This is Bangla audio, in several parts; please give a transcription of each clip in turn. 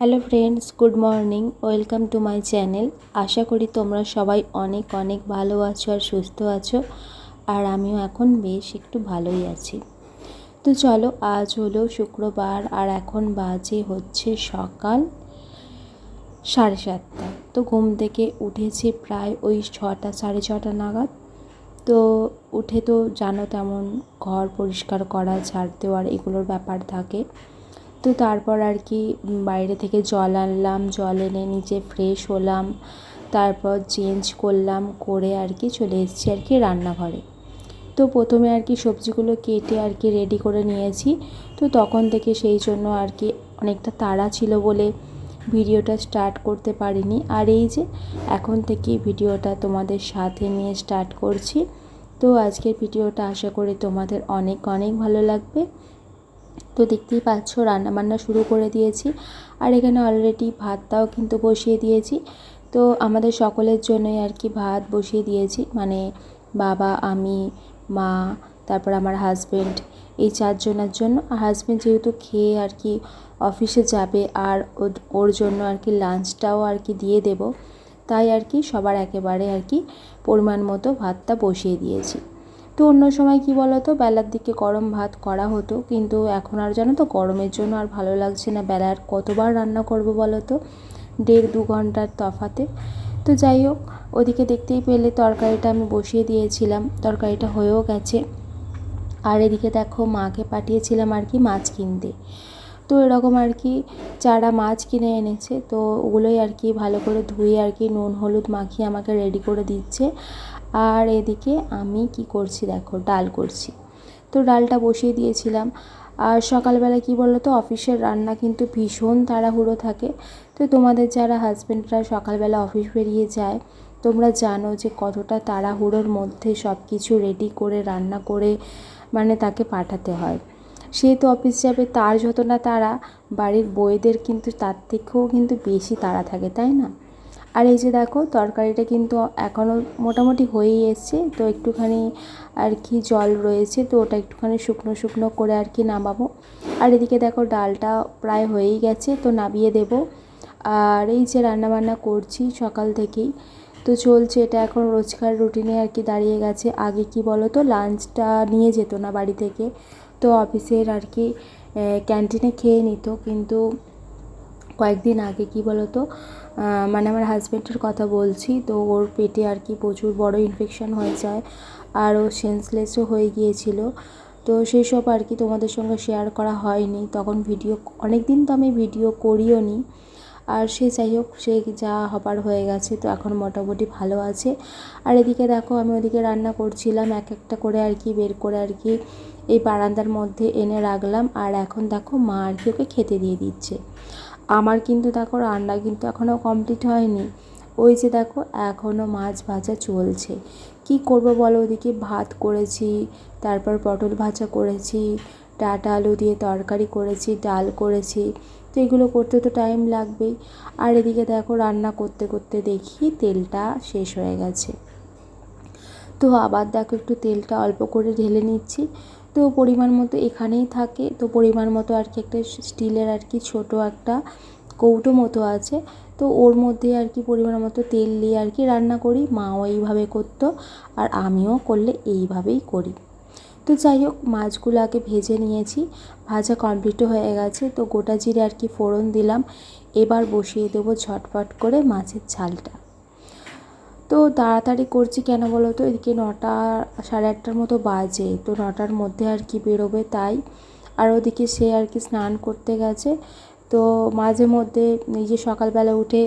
Hello friends, good morning, welcome to my channel. আশা করি তোমরা সবাই অনেক অনেক ভালো আছো আর সুস্থ আছো, আর আমিও এখন বেশ একটু ভালোই আছি। তো চলো, আজ হলো শুক্রবার আর এখন বাজে হচ্ছে সকাল সাড়ে সাতটা। তো ঘুম থেকে উঠেছি প্রায় ওই ছটা, সাড়ে ছটা নাগাদ। তো উঠে তো জানো তেমন ঘর পরিষ্কার করা, ঝাড় দেওয়ার এগুলোর ব্যাপার থাকে। তো তারপর আর কি বাইরে থেকে জল আনলাম, জল এনে নিচে ফ্রেশ হলাম, তারপর চেঞ্জ করলাম, করে আর কি চলে এসেছি আর কি রান্নাঘরে। তো প্রথমে আর কি সবজিগুলো কেটে আর কি রেডি করে নিয়েছি। তো তখন থেকে সেই জন্য আর কি অনেকটা তাড়া ছিল বলে ভিডিওটা স্টার্ট করতে পারিনি। আর এই যে এখন থেকে ভিডিওটা তোমাদের সাথে নিয়ে স্টার্ট করছি। তো আজকের ভিডিওটা আশা করি তোমাদের অনেক অনেক ভালো লাগবে। তো দেখতেই পাচ্ছ, রান্নাবান্না শুরু করে দিয়েছি। আর এখানে অলরেডি ভাতটাও কিন্তু বসিয়ে দিয়েছি। তো আমাদের সকলের জন্যই আর কি ভাত বসিয়ে দিয়েছি। মানে বাবা, আমি, মা, তারপর আমার হাজব্যান্ড এই চারজনের জন্য। আর হাজব্যান্ড যেহেতু খেয়ে আর কি অফিসে যাবে আর ওর জন্য আর কি লাঞ্চটাও আর কি দিয়ে দেব, তাই আর কি সবার একেবারে আর কি পরিমাণ মতো ভাতটা বসিয়ে দিয়েছি। তো অন্য সময় কি বলো তো বেলার দিকে গরম ভাত করা হতো। কিন্তু এখন আর জানো তো, গরমের জন্য আর ভালো লাগছে না। বেলার কতবার রান্না করব বলো তো দেড় দু ঘণ্টার তফাতে। তো যাই হোক, ওদিকে দেখতেই পেলে তরকারিটা আমি বসিয়ে দিয়েছিলাম। তরকারিটা হয়েও গেছে। আর এদিকে দেখো, মাকে পাঠিয়েছিলাম আর কি মাছ কিনতে। তো এরকম আর কি চারা মাছ কিনে এনেছে। তো ওগুলোই আর কি ভালো করে ধুয়ে আর কি নুন, হলুদ মাখিয়ে আমাকে রেডি করে দিচ্ছে। আর এদিকে আমি কি করছি দেখো, ডাল করছি। তো ডালটা বসিয়ে দিয়েছিলাম। আর সকালবেলা কি বলো তো অফিসের রান্না কিন্তু ভীষণ তাড়াহুড়ো থাকে। তো তোমাদের যারা হাজব্যান্ডরা সকালবেলা অফিস বেরিয়ে যায়, তোমরা জানো যে কতটা তাড়াহুড়োর মধ্যে সব কিছু রেডি করে, রান্না করে মানে তাকে পাঠাতে হয়। সে তো অফিস যাবে, তার যত না তারা বাড়ির বইদের কিন্তু তার থেকেও কিন্তু বেশি তাড়া থাকে, তাই না? আর এই যে দেখো, তরকারিটা কিন্তু এখনও মোটামুটি হয়েই এসছে। তো একটুখানি আর কি জল রয়েছে, তো ওটা একটুখানি শুকনো শুকনো করে আর কি নামাবো। আর এদিকে দেখো, ডালটা প্রায় হয়েই গেছে, তো নামিয়ে দেব। আর এই যে রান্নাবান্না করছি সকাল থেকেই, তো চলছে এটা এখন রোজকার রুটিনে আর কি দাঁড়িয়ে গেছে। আগে কি বলো তো লাঞ্চটা নিয়ে যেত না বাড়ি থেকে, তো অফিসের আর কি ক্যান্টিনে খেয়ে নিত। কিন্তু কয়েকদিন আগে, কি বলো তো মানে আমার হাজব্যান্ডের কথা বলছি, তো ওর পেটে আর কি প্রচুর বড় ইনফেকশান হয়ে যায় আর ও সেন্সলেসও হয়ে গিয়েছিল। তো সেই সব আর কি তোমাদের সঙ্গে শেয়ার করা হয়নি। তখন ভিডিও অনেক দিন তো আমি ভিডিও করিও নি। আর সে যাই হোক, সে যা হবার হয়ে গেছে, তো এখন মোটামুটি ভালো আছে। আর এদিকে দেখো, আমি ওদিকে রান্না করছিলাম, এক একটা করে আর কি বের করে আর কি এই বারান্দার মধ্যে এনে রাখলাম। আর এখন দেখো, মা আর কি ওকে খেতে দিয়ে দিচ্ছে। আমার কিন্তু দেখো রান্না কিন্তু এখনও কমপ্লিট হয়নি। ওই যে দেখো এখনও মাছ ভাজা চলছে। কি করব বলো ওদিকে? ভাত করেছি, তারপর পটল ভাজা করেছি, ডাটা আলু দিয়ে তরকারি করেছি, ডাল করেছি। তো এগুলো করতে তো টাইম লাগবেই। আর এদিকে দেখো রান্না করতে করতে দেখি তেলটা শেষ হয়ে গেছে। তো আবার দেখো একটু তেলটা অল্প করে ঢেলে নিচ্ছি। তো পরিমাণ মতো এখানেই থাকে। তো পরিমাণ মতো আর কি একটা স্টিলের আর কি ছোটো একটা কৌটো মতো আছে। তো ওর মধ্যে আর কি পরিমাণ মতো তেল দিয়ে আর কি রান্না করি। মাও এইভাবে করতো আর আমিও করলে এইভাবেই করি। তো যাই হোক, মাছগুলো আগে ভেজে নিয়েছি। ভাজা কমপ্লিটও হয়ে গেছে। তো গোটা জিরে আর কি ফোড়ন দিলাম। এবার বসিয়ে দেবো ঝটপট করে মাছের ঝালটা। তো তাড়াতাড়ি করছি কেন বলো তো? এদিকে নটা সাড়ে আটটার মতো বাজে, তো নটার মধ্যে আর কি বেরোবে তাই। আর ওদিকে সে আর কি স্নান করতে গেছে। তো মাঝে মধ্যে নিজে সকালবেলা উঠে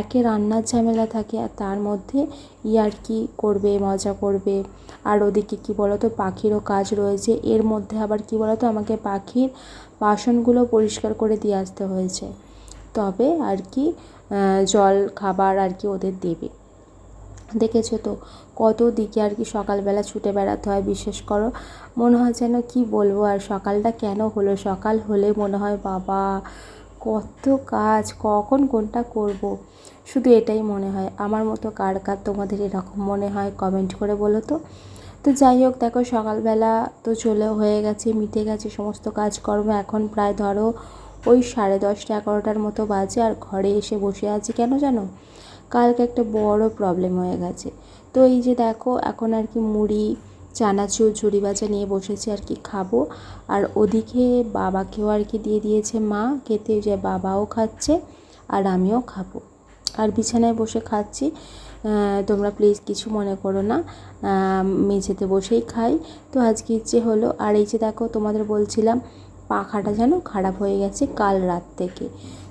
একে রান্নার ঝামেলা থাকে, আর তার মধ্যে ই আর কি করবে, মজা করবে। আর ওদিকে কী বলতো পাখিরও কাজ রয়েছে। এর মধ্যে আবার কী বলতো আমাকে পাখির বাসনগুলো পরিষ্কার করে দিয়ে আসতে হয়েছে। তবে আর কি জল, খাবার আর কি ওদের দেবে। দেখেছ তো? কত দিকে আর কি সকালবেলা ছুটে বেড়াতে হয়, বিশেষ করো। মনে হয় যেন কি বলব আর, সকালটা কেন হলো? সকাল হলে মনে হয়, বাবা, কত কাজ, কখন কোনটা করব। শুধু এটাই মনে হয়। আমার মতো কার কার তোমাদের এরকম মনে হয়? কমেন্ট করে বলো তো। তো যাই হোক, দেখো, সকালবেলা তো চলে হয়ে গেছে, মিটে গেছে সমস্ত কাজকর্ম। এখন প্রায় ধরো ওই সাড়ে দশটা, এগারোটার মতো বাজে। আর ঘরে এসে বসে আছি কেন জানো? কালকে একটা বড় প্রবলেম হয়ে গেছে। তো এই যে দেখো, এখন আর কি মুড়ি, চানাচুর, ঝুড়ি বাজা নিয়ে বসেছি আর কি খাব। আর ওদিকে বাবাকেও আর কি দিয়ে দিয়েছে মা, খেতে যে বাবাও খাচ্ছে আর আমিও খাব। আর বিছানায় বসে খাচ্ছি। তোমরা প্লিজ কিছু মনে করো না। মেঝেতে বসেই খাই। তো আজকে ইচ্ছে হলো, আর এই যে দেখো তোমাদের বলছিলাম, পাখাটা যেন খারাপ হয়ে গেছে কাল রাত থেকে।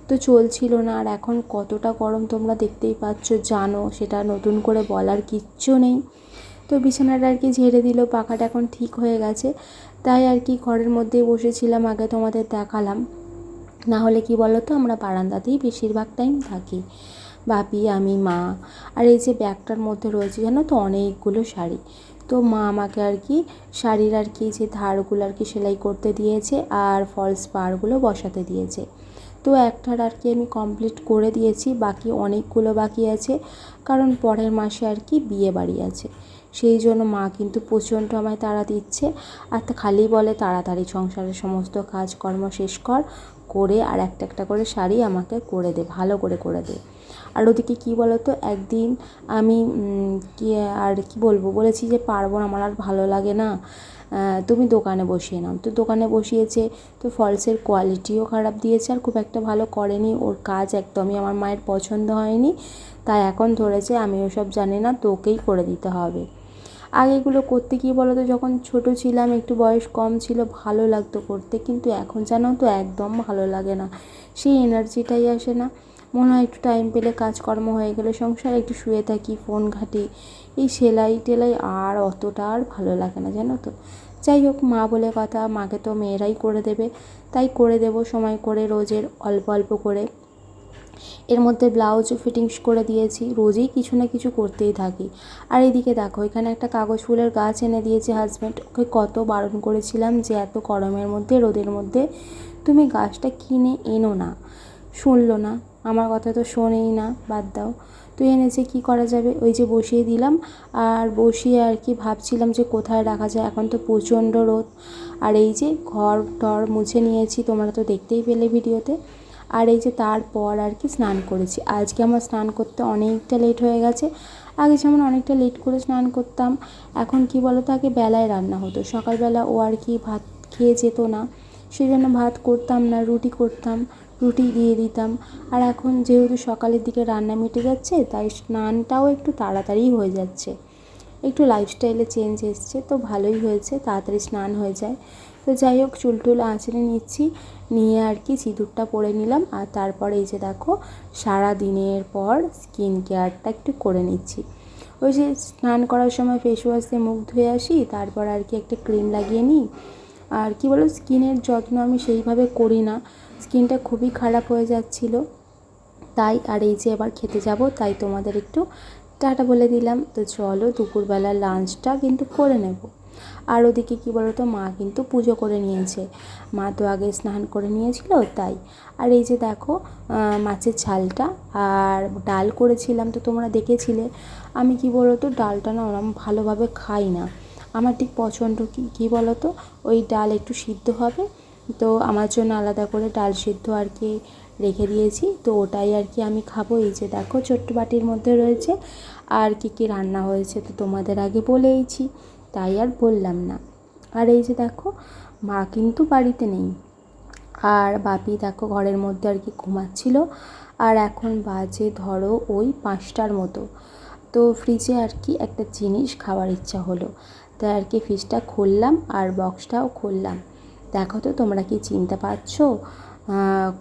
তো চলছিল না। আর এখন কতটা গরম তোমরা দেখতেই পাচ্ছ, জানো, সেটা নতুন করে বলার কিচ্ছু নেই। তো বিছানাটা আর কি ঝেড়ে দিল, পাখাটা এখন ঠিক হয়ে গেছে। তাই আর কি ঘরের মধ্যেই বসেছিলাম, আগে তোমাদের দেখালাম। না হলে কি বলো তো আমরা বারান্দাতেই বেশিরভাগ টাইম থাকি। বাপি আমি, মা। আর এই যে ব্যাগটার মধ্যে রয়েছে, জানো তো, অনেকগুলো শাড়ি। তো মা আমাকে আর কি শাড়ির আর কি যে ধারগুলো আর কি সেলাই করতে দিয়েছে, আর ফলস পাড়গুলো বসাতে দিয়েছে। তো একটার আর কি আমি কমপ্লিট করে দিয়েছি, বাকি অনেকগুলো বাকি আছে। কারণ পরের মাসে আর কি বিয়ে বাড়ি আছে। সেই জন্য মা কিন্তু প্রচণ্ড আমায় তাড়া দিচ্ছে। আর খালি বলে তাড়াতাড়ি সংসারের সমস্ত কাজকর্ম শেষ কর, করে আর একটা একটা করে শাড়ি আমাকে করে দে, ভালো করে করে দে। আর ওদিকে কী বলো তো একদিন আমি কি আর কি বলব, বলেছি যে পারব না, আমার আর ভালো লাগে না। তুমি দোকানে বসিয়ে নাও। তো দোকানে বসিয়েছে, তো ফলসের কোয়ালিটিও খারাপ দিয়েছে আর খুব একটা ভালো করেনি। ওর কাজ একদমই আমার মায়ের পছন্দ হয়নি, তাই এখন ধরেছে আমি ওসব জানি না, তোকেই করে দিতে হবে। আগেগুলো করতে বলো তো যখন ছোট ছিলাম, একটু বয়স কম ছিল, ভালো লাগতো করতে, কিন্তু এখন জানো তো একদম ভালো লাগে না। সেই এনার্জিটাই আসে না। মনে হয় একটু টাইম পেলে কাজকর্ম হয়ে গেলে সংসারে একটু শুয়ে থাকি ফোন ঘাঁটি। এই সেলাই টেলাই আর অতটা আর ভালো লাগে না, জানো তো? যাই হোক, মা বলে কথা, মাকে তো মেয়েরাই করে দেবে। তাই করে দেবো সময় করে, রোজের অল্প অল্প করে। এর মধ্যে ব্লাউজও ফিটিংস করে দিয়েছি, রোজই কিছু না কিছু করতেই থাকি। আর এদিকে দেখো, এখানে একটা কাগজ ফুলের গাছ এনে দিয়েছে হাজব্যান্ড ওকে কত বারণ করেছিলাম যে এত গরমের মধ্যে, রোদের মধ্যে তুমি গাছটা কিনে এনো না, শুনলো না। আমার কথা তো শোনেই না, বাদ দাও। তো এনেছে কি করা যাবে? ওই যে বসিয়ে দিলাম, আর বসিয়ে আর কি ভাবছিলাম যে কোথায় রাখা যায়। এখন তো প্রচণ্ড রোদ। আর এই যে ঘর টর মুছে নিয়েছি, তোমরা তো দেখতেই পেলে ভিডিওতে। আর এই যে তারপর আর কি স্নান করেছি। আজকে আমার স্নান করতে অনেকটা লেট হয়ে গেছে। আগে যেমন অনেকটা লেট করে স্নান করতাম, এখন কি বলো তো আগে বেলায় রান্না হতো। সকালবেলা ও আর কি ভাত খেয়ে যেত না। সেই জন্য ভাত করতাম না, রুটি করতাম। রুটি দিয়ে দিতাম। আর এখন যেহেতু সকালের দিকে রান্না মিটে যাচ্ছে, তাই স্নানটাও একটু তাড়াতাড়ি হয়ে যাচ্ছে। একটু লাইফস্টাইলে চেঞ্জ এসছে, তো ভালোই হয়েছে, তাড়াতাড়ি স্নান হয়ে যায়। তো যাই হোক, চুল টুল আঁচড়ে নিচ্ছি, নিয়ে আর কি সিঁদুরটা পরে নিলাম। আর তারপরে এই যে দেখো, সারা দিনের পর স্কিন কেয়ারটা একটু করে নিচ্ছি। ওই যে স্নান করার সময় ফেস ওয়াশ দিয়ে মুখ ধুয়ে আসি, তারপর আর কি একটা ক্রিম লাগিয়ে নিই। আর কি বলো স্কিনের যত্ন আমি সেইভাবে করি না। স্কিনটা খুবই খারাপ হয়ে যাচ্ছিল। তাই আর এই যে এবার খেতে যাব, তাই তোমাদের একটু টাটা বলে দিলাম। তো চলো দুপুরবেলা লাঞ্চটা কিন্তু করে নেব। আর ওদিকে কী তো মা কিন্তু পুজো করে নিয়েছে। মা তো আগে স্নান করে নিয়েছিল, তাই। আর এই যে দেখো মাছের ঝালটা আর ডাল করেছিলাম, তো তোমরা দেখেছিলে। আমি কি তো ডালটা না ওরম ভালোভাবে খাই না। আমার ঠিক পছন্দ কি? কী বলো তো ওই ডাল একটু সিদ্ধ হবে। তো আমার জন্য আলাদা করে ডাল সিদ্ধ আর কি রেখে দিয়েছি। তো ওটাই আর কি আমি খাব। এই যে দেখো ছোট্ট বাটির মধ্যে রয়েছে। আর কি কি রান্না হয়েছে তো তোমাদের আগে বলেইছি। তাই আর বললাম না। আর এই যে দেখো, মা কিন্তু বাড়িতে নেই। আর বাপি দেখো ঘরের মধ্যে আর কি ঘুমাচ্ছিল। আর এখন বাজে ধরো ওই পাঁচটার মতো। তো ফ্রিজে আর কি একটা জিনিস খাওয়ার ইচ্ছা হলো। তাই আর কি ফ্রিজটা খুললাম আর বক্সটাও খুললাম। দেখো তো, তোমরা কি চিনতে পারছ?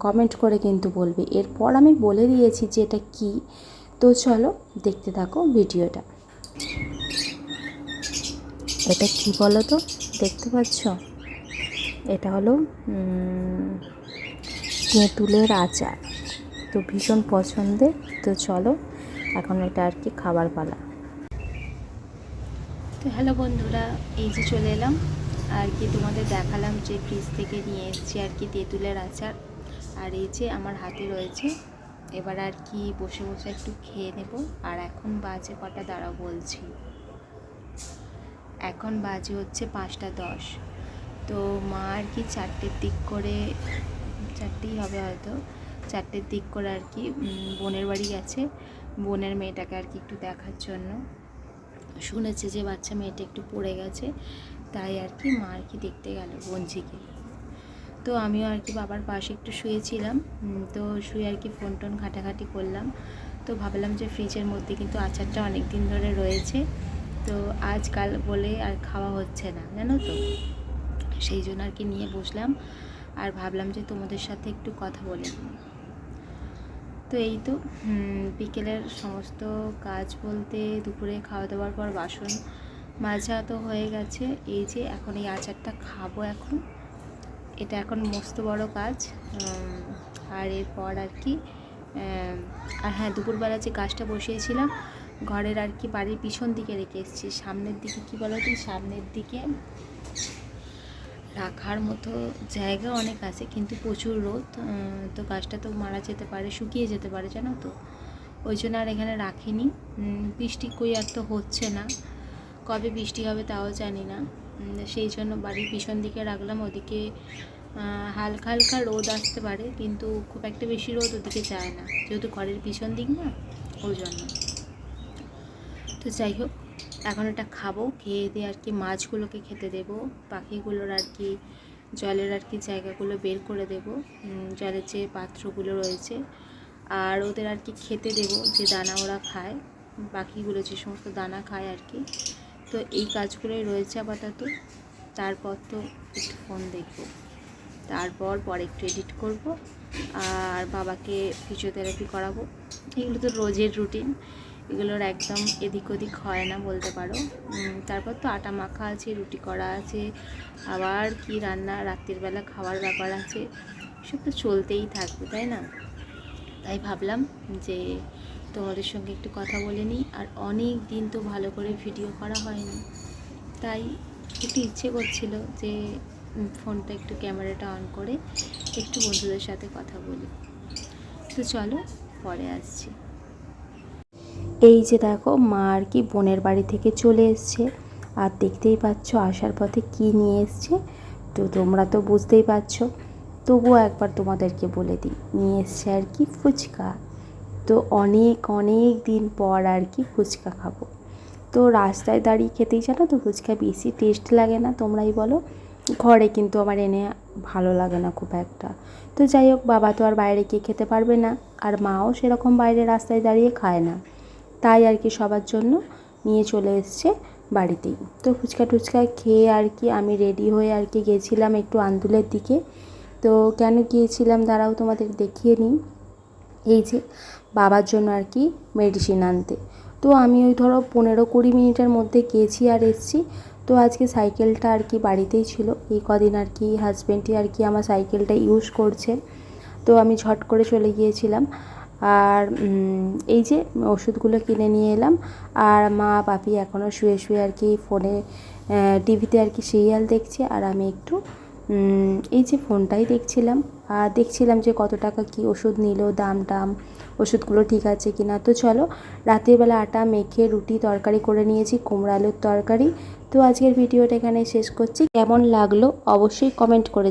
কমেন্ট করে কিন্তু বলবে। এরপর আমি বলে দিয়েছি যে এটা কী। তো চলো দেখতে থাকো ভিডিওটা। এটা কি বলো তো দেখতে পাচ্ছ? এটা হলো তেঁতুলের আচার। তো ভীষণ পছন্দের। তো চলো, এখন এটা আর কি খাবার পালা। তো হ্যালো বন্ধুরা, এই যে চলে এলাম। আর কি তোমাদের দেখালাম যে ফ্রিজ থেকে নিয়ে এসেছি আর কি তেঁতুলের আচার। আর এই যে আমার হাতে রয়েছে। এবার আর কি বসে বসে একটু খেয়ে নেব। আর এখন বাজে কটা, দাঁড়াও বলছি। এখন বাজে হচ্ছে পাঁচটা দশ। তো মা আর কি চারটের দিক করে, চারটেই হবে হয়তো। চারটের দিক করে আর কি বোনের বাড়ি গেছে। বোনের মেয়েটাকে আর কি একটু দেখার জন্য। শুনেছে যে বাচ্চা মেয়েটা একটু পড়ে গেছে, তাই আর কি মা আর কি দেখতে গেল বঞ্চিকে। তো আমিও আর কি বাবার পাশে একটু শুয়েছিলাম তো শুয়ে আর কি ফোন টোন ঘাটাঘাটি করলাম। তো ভাবলাম যে ফ্রিজের মধ্যে কিন্তু আচারটা অনেক দিন ধরে রয়েছে, তো আজকাল বলে আর খাওয়া হচ্ছে না, জানো তো? সেই জন্য আর কি নিয়ে বসলাম, আর ভাবলাম যে তোমাদের সাথে একটু কথা বলে। তো এই তো। বিকেলের সমস্ত কাজ বলতে দুপুরে খাওয়া দাওয়ার পর বাসন মাজা তো হয়ে গেছে। এই যে এখন এই আচারটা খাব এখন। এটা এখন মস্ত বড় কাজ। আর এরপর আর কি আর হ্যাঁ দুপুরবেলা যে গাছটা বসিয়েছিলাম, ঘরের আর কি বাড়ির পিছন দিকে রেখে এসেছি। সামনের দিকে কি বলো তো? সামনের দিকে রাখার মতো জায়গা অনেক আছে, কিন্তু প্রচুর রোদ তো গাছটা তো মারা যেতে পারে, শুকিয়ে যেতে পারে, জানো তো? ওই জন্য আর এখানে রাখিনি। বৃষ্টি কই আর তো হচ্ছে না। কবে বৃষ্টি হবে তাও জানি না। সেই জন্য বাড়ির পিছন দিকে রাখলাম, ওদিকে হালকা হালকা রোদ আসতে পারে, কিন্তু খুব একটা বেশি রোদ ওদিকে যায় না। যেহেতু ঘরের পিছন দিক না, ওই জন্য। তো যাই হোক এখন এটা খাব, খেয়ে দিয়ে আর কি মাছগুলোকে খেতে দেবো, পাখিগুলোর আর কি জলের আর কি জায়গাগুলো বের করে দেবো জলের যে পাত্রগুলো রয়েছে। আর ওদের আর কি খেতে দেবো, যে দানা ওরা খায় পাখিগুলো যে সমস্ত দানা খায় আর কি। তো এই কাজগুলোই রয়েছে আপাতত। তারপর তো একটু ফোন দেখব। তারপর পরে একটু এডিট করব। আর বাবাকে ফিজিওথেরাপি করাবো। এগুলো তো রোজের রুটিন। এগুলোর একদম এদিক ওদিক হয় না বলতে পারো। তারপর তো আটা মাখা আছে, রুটি করা আছে, আবার কি রান্না, রাত্রির বেলা খাওয়ার ব্যাপার আছে সব তো চলতেই থাকবে, তাই না? তাই ভাবলাম যে তোমাদের সঙ্গে একটু কথা বলে নিই, আর অনেক দিন তো ভালো করে ভিডিও করা হয়নি। তাই একটু ইচ্ছে করছিল যে ফোনটা একটু ক্যামেরাটা অন করে একটু বন্ধুদের সাথে কথা বলি। তো চলো, পরে আসছি। এই যে দেখো, মা আর কি বোনের বাড়ি থেকে চলে এসছে। আর দেখতেই পাচ্ছ আসার পথে কি নিয়ে এসছে? তো তোমরা তো বুঝতেই পারছ। তবুও একবার তোমাদেরকে বলে দিই, নিয়ে এসছে আর কি ফুচকা। তো অনেক অনেক দিন পর আর কি ফুচকা খাব। তো রাস্তায় দাঁড়িয়ে খেতেই জানো তো ফুচকা বেশি টেস্ট লাগে না, তোমরাই বলো। ঘরে কিন্তু আমার এনে ভালো লাগে না খুব একটা। তো যাই হোক, বাবা তো আর বাইরে গিয়ে খেতে পারবে না। আর মাও সেরকম বাইরে রাস্তায় দাঁড়িয়ে খায় না। তাই আর কি সবার জন্য নিয়ে চলে এসছে বাড়িতেই। তো ফুচকা টুচকা খেয়ে আর কি আমি রেডি হয়ে আর কি গেছিলাম একটু আন্দুলের দিকে। তো কেন গিয়েছিলাম দাঁড়াও তোমাদের দেখিয়ে নিই। এই যে বাবার জন্য আর কি মেডিসিন আনতে। তো আমি ওই ধরো পনেরো কুড়ি মিনিটের মধ্যে গেছি আর এসছি। তো আজকে সাইকেলটা আর কি বাড়িতেই ছিল। এই কদিন আর কি হাজব্যান্ডই আর কি আমার সাইকেলটা ইউজ করছে। তো আমি ঝট করে চলে গিয়েছিলাম। আর এই যে ওষুধগুলো কিনে নিয়ে এলাম। আর মা বাপি এখনও শুয়ে শুয়ে আর কি ফোনে টিভিতে আর কি সিরিয়াল দেখছে। আর আমি একটু এই যে ফোনটাই দেখছিলাম। আর দেখছিলাম যে কত টাকা কি ওষুধ নিল, দাম টাম, ওষুধগুলো ঠিক আছে কি না তো চলো রাতের বেলা আটা মেখে রুটি তরকারি করে নিয়েছি, কুমড়ো আলুর তরকারি। তো আজকের ভিডিওটা এখানে শেষ করছি। কেমন লাগল অবশ্যই কমেন্ট করে